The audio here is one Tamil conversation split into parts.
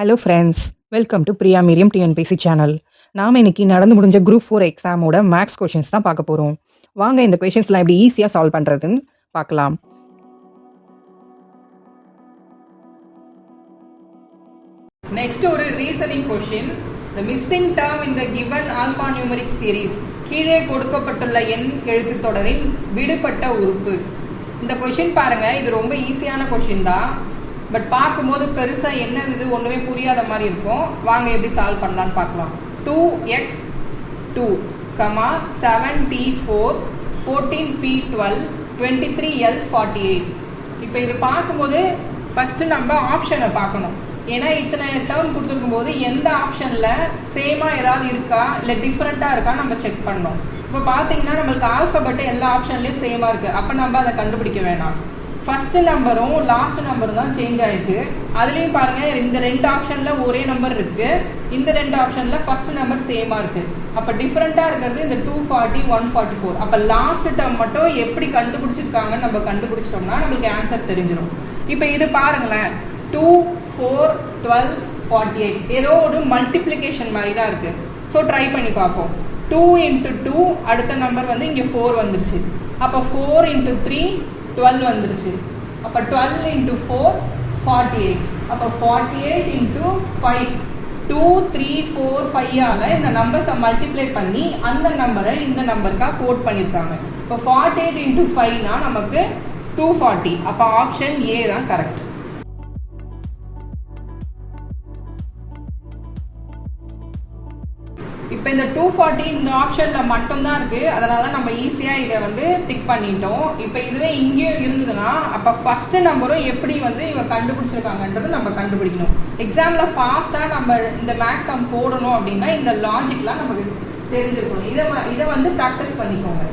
Hello friends welcome to Priya Miriam TNPSC channel நாம் இன்றைக்கி நடந்து முடிஞ்ச குரூப் ஃபோர் எக்ஸாமோட மேக்ஸ் கொஷின்ஸ் தான் பார்க்க போகிறோம் வாங்க இந்த கொஷின்ஸ்லாம் எப்படி ஈஸியாக சால்வ் பண்ணுறதுன்னு பார்க்கலாம். நெக்ஸ்ட் ஒரு reasoning question the missing term இந்த கிவன் ஆல்ஃபா நியூமரிக் சீரிஸ் கீழே கொடுக்கப்பட்டுள்ள எண் எழுத்துத் தொடரின் விடுபட்ட உறுப்பு. இந்த கொஷின் பாருங்க இது ரொம்ப ஈஸியான கொஷின் தான். பட் பார்க்கும்போது பெருசாக என்னது இது ஒன்றுமே புரியாத மாதிரி இருக்கும். வாங்க எப்படி சால்வ் பண்ணலான்னு பார்க்கலாம். Two x two comma seven T four fourteen P twelve twenty three L forty eight இப்போ இது பார்க்கும்போது ஃபஸ்ட்டு நம்ம ஆப்ஷனை பார்க்கணும். ஏன்னா இத்தனை டேர்ம் கொடுத்துருக்கும் போது எந்த ஆப்ஷனில் சேமாக ஏதாவது இருக்கா? இல்லை டிஃப்ரெண்ட்டாக இருக்கா? நம்ம செக் பண்ணோம் இப்போ பார்த்தீங்கன்னா நம்மளுக்கு ஆல்ஃபபெட்டு எல்லா ஆப்ஷன்லேயும் சேமாக இருக்குது அப்போ நம்ம அதை கண்டுபிடிக்க வேணாம். ஃபர்ஸ்ட் நம்பரும் லாஸ்ட் நம்பரும் தான் சேஞ்ச் ஆயிருக்கு. அதுலேயும் பாருங்க இந்த ரெண்டு ஆப்ஷன்ல ஒரே நம்பர் இருக்கு. இந்த ரெண்டு ஆப்ஷன்ல ஃபர்ஸ்ட் நம்பர் சேமா இருக்கு. அப்ப டிஃப்ரெண்ட்டாக இருக்கிறது இந்த two forty one forty four அப்ப லாஸ்ட் டேர்ம் மட்டும் எப்படி கண்டுபிடிச்சிருக்காங்கன்னு நம்ம கண்டுபிடிச்சிட்டோம்னா நம்மளுக்கு ஆன்சர் தெரிஞ்சிடும் இப்போ இது பாருங்களேன். Two four twelve forty eight ஏதோ ஒரு மல்டிப்ளிகேஷன் மாதிரி தான் இருக்கு. ஸோ ட்ரை பண்ணி பார்ப்போம். டூ இன்ட்டு டூ அடுத்த நம்பர் வந்து இங்கே ஃபோர் வந்துருச்சு. அப்போ ஃபோர் இன்ட்டு த்ரீ டுவெல் வந்துருச்சு. அப்போ twelve into four forty eight அப்போ forty eight into five two three four ஃபைவால் இந்த நம்பர்ஸை மல்டிப்ளை பண்ணி அந்த நம்பரை இந்த நம்பருக்காக கோட் பண்ணியிருக்காங்க இப்போ ஃபார்ட்டி எயிட் இன்ட்டு ஃபைவ்னால் நமக்கு டூ ஃபார்ட்டி அப்போ ஆப்ஷன் ஏ தான் கரெக்ட் இப்போ இந்த டூ ஃபார்ட்டி இந்த ஆப்ஷனில் மட்டும்தான் இருக்கு. அதனால நம்ம ஈஸியாக இதை வந்து டிக் பண்ணிட்டோம். இப்போ இதுவே இங்கேயும் இருந்ததுன்னா அப்போ ஃபர்ஸ்ட் நம்பரும் எப்படி வந்து இவங்க கண்டுபிடிச்சிருக்காங்கன்றது நம்ம கண்டுபிடிக்கணும். எக்ஸாமில் ஃபாஸ்ட்டாக நம்ம இந்த மேக்ஸ் சம் போடணும் அப்படின்னா இந்த லாஜிக்லாம் நமக்கு தெரிஞ்சிருக்கணும். இதை இதை வந்து ப்ராக்டிஸ் பண்ணிக்கோங்க.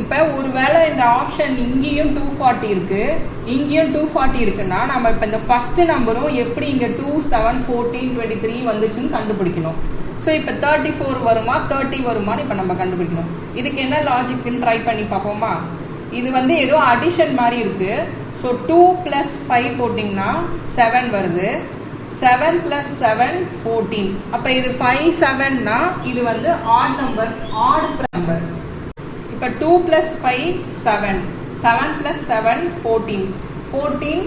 இப்போ ஒருவேளை இந்த ஆப்ஷன் இங்கேயும் டூ ஃபார்ட்டி இருக்கு. இங்கேயும் டூ ஃபார்ட்டி இருக்குன்னா நம்ம இப்போ இந்த ஃபர்ஸ்ட் நம்பரும் எப்படி இங்கே two seven fourteen twenty three வந்துச்சுன்னு கண்டுபிடிக்கணும். ஸோ இப்போ தேர்ட்டி ஃபோர் வருமா? தேர்ட்டி வருமான்னு இப்போ நம்ம கண்டுபிடிக்கணும். இதுக்கு என்ன லாஜிக்னு ட்ரை பண்ணி பார்ப்போமா? இது வந்து ஏதோ அடிஷன் மாதிரி இருக்குது ஸோ டூ ப்ளஸ் ஃபைவ் போட்டிங்கன்னா செவன் வருது. செவன் ப்ளஸ் செவன் ஃபோர்டீன் அப்போ இது ஃபைவ் செவன்னா இது வந்து ஆட் நம்பர் ஆட் நம்பர் இப்போ two plus five seven seven plus seven fourteen fourteen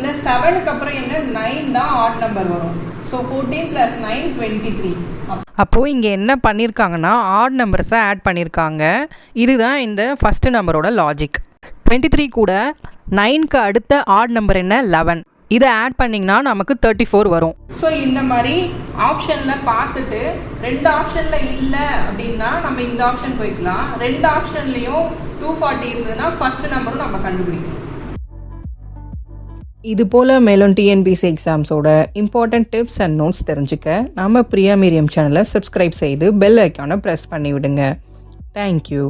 plus செவனுக்கு அப்புறம் என்ன? நைன் தான் ஆட் நம்பர் வரும். So fourteen plus nine twenty three அப்போது இங்கே என்ன பண்ணியிருக்காங்கன்னா ஆட் நம்பர்ஸை ஆட் பண்ணியிருக்காங்க இதுதான் இந்த ஃபஸ்ட்டு நம்பரோட லாஜிக் டுவெண்ட்டி த்ரீ கூட நைன்க்கு அடுத்த ஆட் நம்பர் என்ன? லெவன் இதை ஆட் பண்ணிங்கன்னா நமக்கு தேர்ட்டி ஃபோர் வரும். ஸோ இந்த மாதிரி ஆப்ஷனில் பார்த்துட்டு ரெண்டு ஆப்ஷனில் இல்லை அப்படின்னா நம்ம இந்த ஆப்ஷன் போய்க்கலாம். ரெண்டு ஆப்ஷன்லேயும் டூ ஃபார்ட்டி இருந்ததுன்னா ஃபர்ஸ்ட் நம்பரும் நம்ம கண்டுபிடிக்கணும் இது போல் மேலும் டிஎன்பிசி எக்ஸாம்ஸோட இம்பார்ட்டன்ட் டிப்ஸ் அண்ட் நோட்ஸ் தெரிஞ்சுக்க நம்ம பிரியா மீரியம் சேனலை சப்ஸ்கிரைப் செய்து பெல் ஐக்கானை ப்ரெஸ் பண்ணிவிடுங்க. Thank you